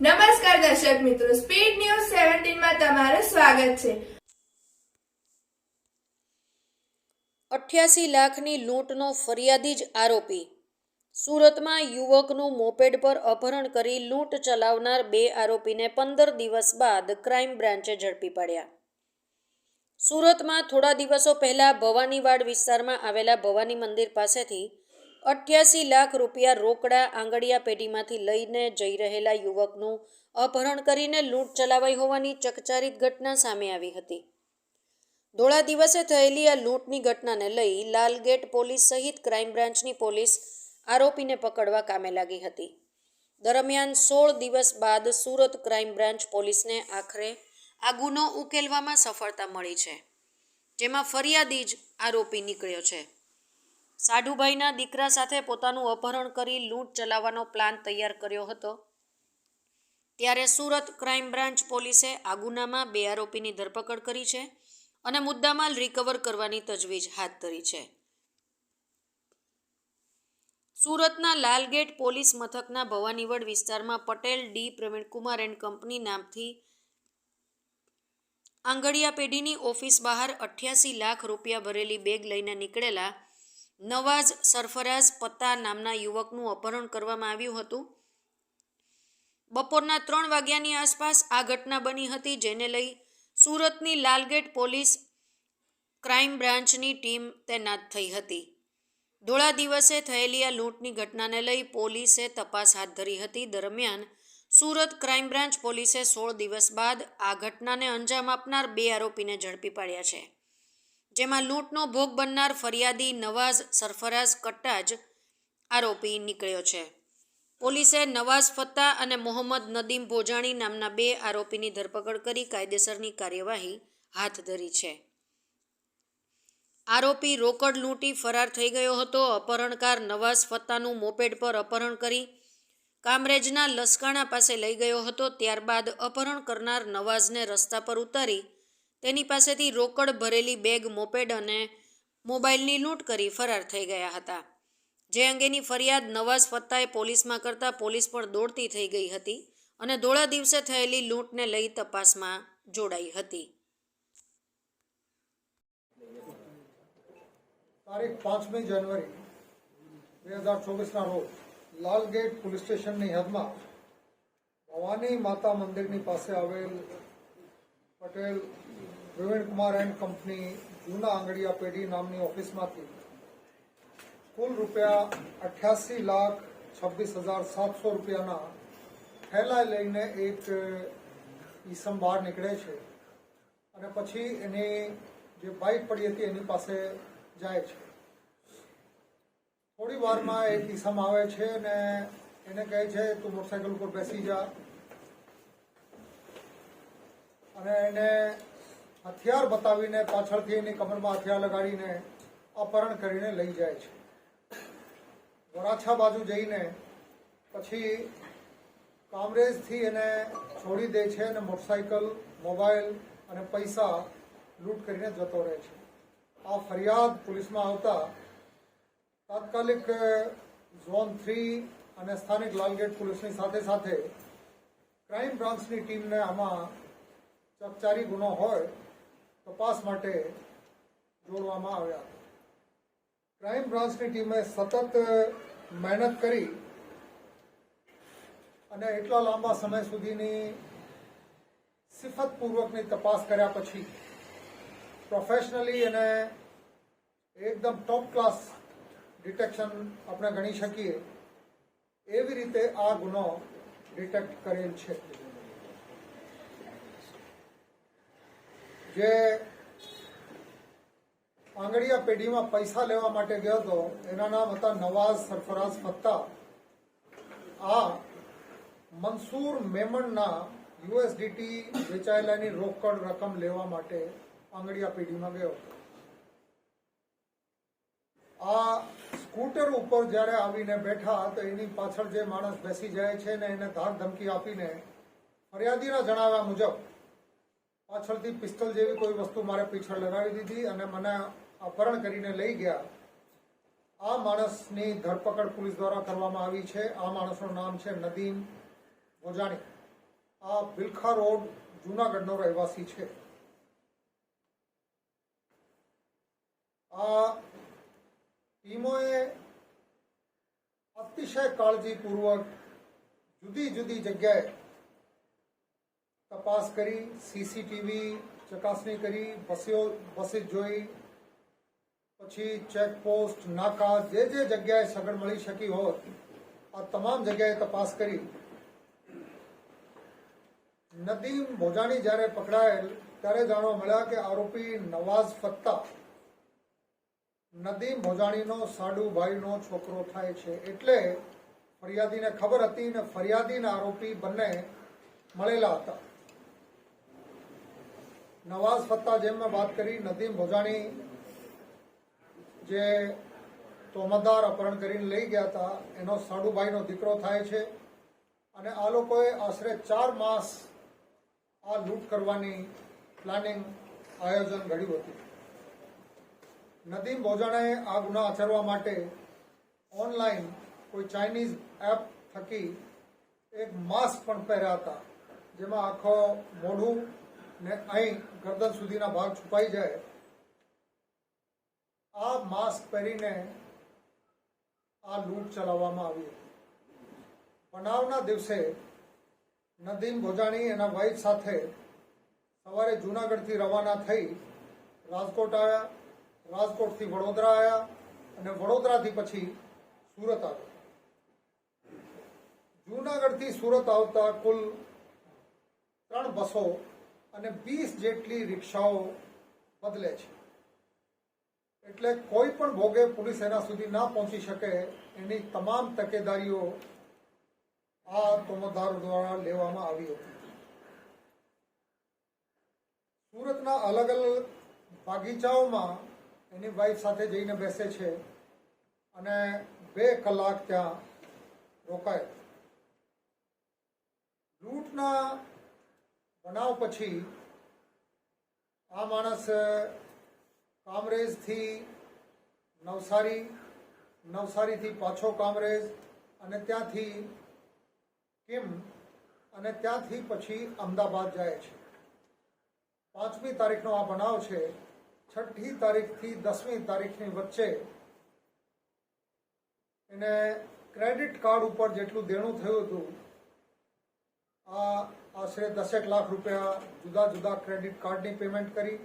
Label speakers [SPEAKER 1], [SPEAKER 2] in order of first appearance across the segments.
[SPEAKER 1] નમસ્કાર દર્શક મિત્રો સ્પીડ ન્યૂઝ સેવન્ટીનમાં તમારું સ્વાગત છે.
[SPEAKER 2] અઠ્યાસી લાખની લૂંટનો ફરિયાદી જ આરોપી. સુરતમાં યુવકનું મોપેડ પર અપહરણ કરી લૂંટ ચલાવનાર બે આરોપીને પંદર દિવસ બાદ ક્રાઇમ બ્રાન્ચે ઝડપી પાડ્યા. સુરતમાં થોડા દિવસો પહેલા ભવાનીવાડ વિસ્તારમાં આવેલા ભવાની મંદિર પાસેથી અઠ્યાસી લાખ રૂપિયા રોકડા આંગડિયા પેઢીમાંથી લઈને જઈ રહેલા યુવકનું અપહરણ કરીને લૂંટ ચલાવાઈ હોવાની ચકચારિત ઘટના સામે આવી હતી. ધોળા દિવસે થયેલી આ લૂંટની ઘટનાને લઈ લાલગેટ પોલીસ સહિત ક્રાઇમ બ્રાન્ચની પોલીસ આરોપીને પકડવા કામે લાગી હતી. દરમિયાન સોળ દિવસ બાદ સુરત ક્રાઇમ બ્રાન્ચ પોલીસને આખરે આ ગુનો ઉકેલવામાં સફળતા મળી છે, જેમાં ફરિયાદી જ આરોપી નીકળ્યો છે. સાઢુભાઈના દીકરા સાથે પોતાનું અપહરણ કરી લૂંટ ચલાવવાનો પ્લાન તૈયાર કર્યો હતો. ત્યારે સુરત ક્રાઇમ બ્રાન્ચ પોલીસે આ ગુનામાં બે આરોપીની ધરપકડ કરી છે અને મુદ્દામાલ રિકવર કરવાની તજવીજ હાથ ધરી છે. સુરતના લાલગેટ પોલીસ મથકના ભવાનીવડ વિસ્તારમાં Patel D Pravinkumar and company નામથી આંગડિયા પેઢીની ઓફિસ બહાર અઠ્યાસી લાખ રૂપિયા ભરેલી બેગ લઈને નીકળેલા નવાઝ સરફરાઝ પત્તા નામના યુવકનું અપહરણ કરવામાં આવ્યું હતું. બપોરના ત્રણ વાગ્યાની આસપાસ આ ઘટના બની હતી, જેને લઈ સુરતની લાલગેટ પોલીસ ક્રાઇમ બ્રાન્ચની ટીમ તૈનાત થઈ હતી. ધોળા દિવસે થયેલી આ લૂંટની ઘટનાને લઈ પોલીસે તપાસ હાથ ધરી હતી. દરમિયાન સુરત ક્રાઇમ બ્રાન્ચ પોલીસે સોળ દિવસ બાદ આ ઘટનાને અંજામ આપનાર બે આરોપીને ઝડપી પાડ્યા છે. જેમાં લૂંટનો ભોગ બનનાર ફરિયાદી નવાઝ સરફરાઝ કટ્ટા જ આરોપી નીકળ્યો છે. પોલીસે નવાઝ ફત્તા અને મોહમ્મદ નદીમ ભોજાણી નામના બે આરોપીની ધરપકડ કરી કાયદેસરની કાર્યવાહી હાથ ધરી છે. આરોપી રોકડ લૂંટી ફરાર થઈ ગયો હતો. અપહરણકાર નવાઝ ફત્તાનું મોપેડ પર અપહરણ કરી કામરેજના લસકાણા પાસે લઈ ગયો હતો. ત્યારબાદ અપહરણ કરનાર નવાઝને રસ્તા પર ઉતારી તેની પાસેથી રોકડ ભરેલી બેગ, મોપેડ અને મોબાઈલની લૂંટ કરી ફરાર થઈ ગયા હતા. જે અંગેની ફરિયાદ નવાઝ ફત્તાએ પોલીસમાં કરતા પોલીસ પણ દોડતી થઈ ગઈ હતી અને ધોળા દિવસે થયેલી લૂંટને લઈ તપાસમાં જોડાઈ હતી.
[SPEAKER 3] તારીખ પાંચમી જાન્યુઆરી, બે હજાર ચોવીસના રોજ લાલગેટ પોલીસ સ્ટેશનની હદમાં ભવાની માતા મંદિરની પાસે આવેલ પટેલ પ્રવીણકુમાર એન્ડ કંપની જૂના આંગડિયા પેઢી નામની ઓફિસમાંથી કુલ રૂપિયા અઠ્યાસી લાખ છવ્વીસ હજાર સાતસો રૂપિયાના થેલા લઈને એક ઈસમ બહાર નીકળે છે. અને પછી એની જે બાઇક પડી હતી એની પાસે જાય છે. થોડી વારમાં એક ઈસમ આવે છે ને એને કહે છે, તું મોટરસાયકલ ઉપર બેસી જા. અને એને હથિયાર બતાવીને પાછળથી એની કમરમાં હથિયાર લગાડીને અપહરણ કરીને લઈ જાય છે. વરાછા બાજુ જઈને પછી કામરેજથી એને છોડી દે છે અને મોટરસાયકલ, મોબાઈલ અને પૈસા લૂંટ કરીને જતો રહે છે. આ ફરિયાદ પોલીસમાં આવતા તાત્કાલિક ઝોન થ્રી અને સ્થાનિક લાલગેટ પોલીસની સાથે સાથે ક્રાઇમ બ્રાન્ચની ટીમને આમાં ચકચારી ગુનો હોય તપાસ માટે જોડવામાં આવ્યા. ક્રાઇમ બ્રાન્ચની ટીમે સતત મહેનત કરી અને એટલા લાંબા સમય સુધીની સિફતપૂર્વકની તપાસ કર્યા પછી પ્રોફેશનલી અને એકદમ ટોપ ક્લાસ ડિટેક્શન આપણે ગણી શકીએ એવી રીતે આ ગુનો ડિટેક્ટ કરેલ છે. જે આંગળીયા પેઢીમાં પૈસા લેવા માટે ગયો હતો એના નામ હતા નવાઝ સરફરાઝ ફત્તા. આ મનસૂર મેમણના યુએસડીટી વેચાયેલાની રોકડ રકમ લેવા માટે આંગળીયા પેઢીમાં ગયો આ સ્કૂટર ઉપર જ્યારે આવીને બેઠા તો એની પાછળ જે માણસ બેસી જાય છે ને એને ધાક ધમકી આપીને ફરિયાદીના જણાવ્યા મુજબ પાછળથી પિસ્તલ જેવી કોઈ વસ્તુ મારે પીછળ લગાવી દીધી અને મને અપહરણ કરીને લઈ ગયા. આ માણસની ધરપકડ પોલીસ દ્વારા કરવામાં આવી છે. આ માણસનું નામ છે નદીમ ગોજાણી. આ બિલખા રોડ જુનાગઢનો રહેવાસી છે. આ ટીમોએ અતિશય કાળજીપૂર્વક જુદી જુદી જગ્યાએ તપાસ કરી સીસીટીવી ચકાસણી કરી બસો બસે જોઈ, પછી ચેકપોસ્ટ, નાકા, જે જે જગ્યાએ સગડ મળી શકી હોત, આ તમામ જગ્યાએ તપાસ કરી. નદીમ ભોજાણી જ્યારે પકડાયેલ, ત્યારે જાણવા મળ્યા કે આરોપી નવાઝ ફત્તા નદીમ ભોજાણીનો સાડુભાઈનો છોકરો થાય છે. એટલે ફરિયાદીને ખબર હતી ને ફરિયાદી આરોપી બંને મળેલા હતા. નવાઝ ફત્તા જેમ મેં વાત કરી, નદીમ ભોજાણી જે તોમતદાર અપહરણ કરીને લઈ ગયા હતા, એનો સાડુભાઈનો દીકરો થાય છે. અને આ લોકોએ આશરે ચાર માસ આ લૂંટ કરવાની પ્લાનિંગ આયોજન ઘડ્યું હતું. નદીમ ભોજાણાએ આ ગુના આચરવા માટે ઓનલાઈન કોઈ ચાઇનીઝ એપ થકી એક માસ્ક પણ પહેર્યા હતા, જેમાં આખો મોઢું ને અહીં ગરદન સુધીના ભાગ છુપાઈ જાય. આ માસ્ક પહેરીને આ લૂંટ ચલાવવામાં આવી હતી. બનાવના દિવસે નદીમ ભોજાણી એના વાઇફ સાથે સવારે જૂનાગઢથી રવાના થઈ રાજકોટ આવ્યા રાજકોટથી વડોદરા આવ્યા અને વડોદરાથી પછી સુરત આવ્યા. જૂનાગઢથી સુરત આવતા કુલ ત્રણ બસો અને વીસ જેટલી રિક્ષાઓ બદલે છે. એટલે કોઈ પણ ભોગે પોલીસ એના સુધી ના પહોંચી શકે એની તમામ તકેદારીઓ આ તોમતદારો દ્વારા લેવામાં આવી હતી. સુરતના અલગ અલગ બાગીચાઓમાં એની વાઇફ સાથે જઈને બેસે છે અને બે કલાક ત્યાં રોકાય. લૂંટના બનાવ પછી આ માણસ કામરેજથી નવસારી, નવસારીથી પાછો કામરેજ અને ત્યાંથી કિમ અને ત્યાંથી પછી અમદાવાદ જાય છે. પાંચમી તારીખનો આ બનાવ છે. છઠ્ઠી તારીખથી દસમી તારીખની વચ્ચે એને ક્રેડિટ કાર્ડ ઉપર જેટલું દેણું થયું હતું આ આશરે દસેક લાખ રૂપિયા જુદા જુદા ક્રેડિટ કાર્ડની પેમેન્ટ કરી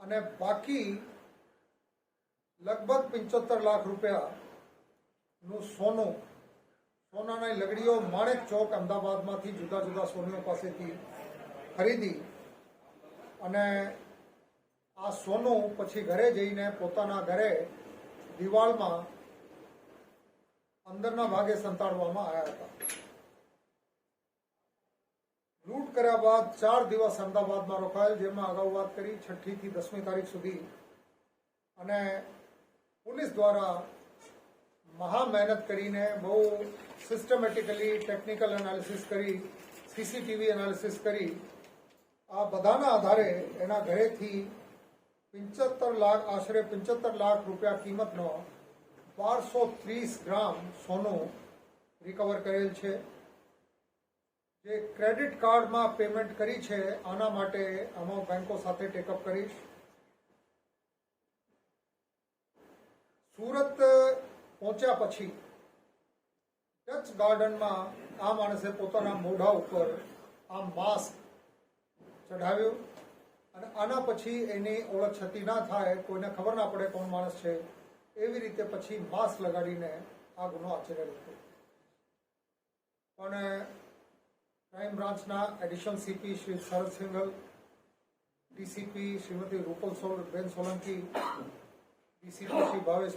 [SPEAKER 3] અને બાકી લગભગ પંચોતેર લાખ રૂપિયાનું સોનું, સોનાની લગડીઓ માણેક ચોક અમદાવાદમાંથી જુદા જુદા સોનીઓ પાસેથી ખરીદી અને આ સોનું પછી ઘરે જઈને પોતાના ઘરે દિવાળમાં અંદરના ભાગે સંતાડવામાં આવ્યા હતા લૂંટ કર્યા બાદ ચાર દિવસ અમદાવાદમાં રોકાયેલ, જેમાં અગાઉ વાત કરી, છઠ્ઠી થી દસમી તારીખ સુધી. અને પોલીસ દ્વારા મહા મહેનત કરીને બહુ સિસ્ટમેટિકલી ટેકનિકલ એનાલિસિસ કરી, સીસીટીવી એનાલિસિસ કરી. આ બધાના આધારે એના ઘરેથી પંચોતર લાખ, આશરે પંચોતર લાખ રૂપિયા કિંમતનો બારસો ત્રીસ ગ્રામ સોનું રિકવર કરેલ છે. જે ક્રેડિટ કાર્ડમાં પેમેન્ટ કરી છે, આના માટે અમાઉન્ટ બેંકો સાથે ટેકઅપ કરીશ. સુરત પહોંચ્યા પછી ડચ ગાર્ડનમાં આ માણસે પોતાના મોઢા ઉપર આ માસ્ક ચઢાવ્યું અને આના પછી એની ઓળખ છતી ના થાય, કોઈને ખબર ના પડે કોણ માણસ છે, એવી રીતે પછી માસ્ક લગાડીને આ ગુનો આચરેલ હતો. પણ ક્રાઇમ બ્રાન્ચના additional CP Shri Sharad Singhal DCP Shrimati Rupal Sol, ben Solanki DCP Shri Bhavesh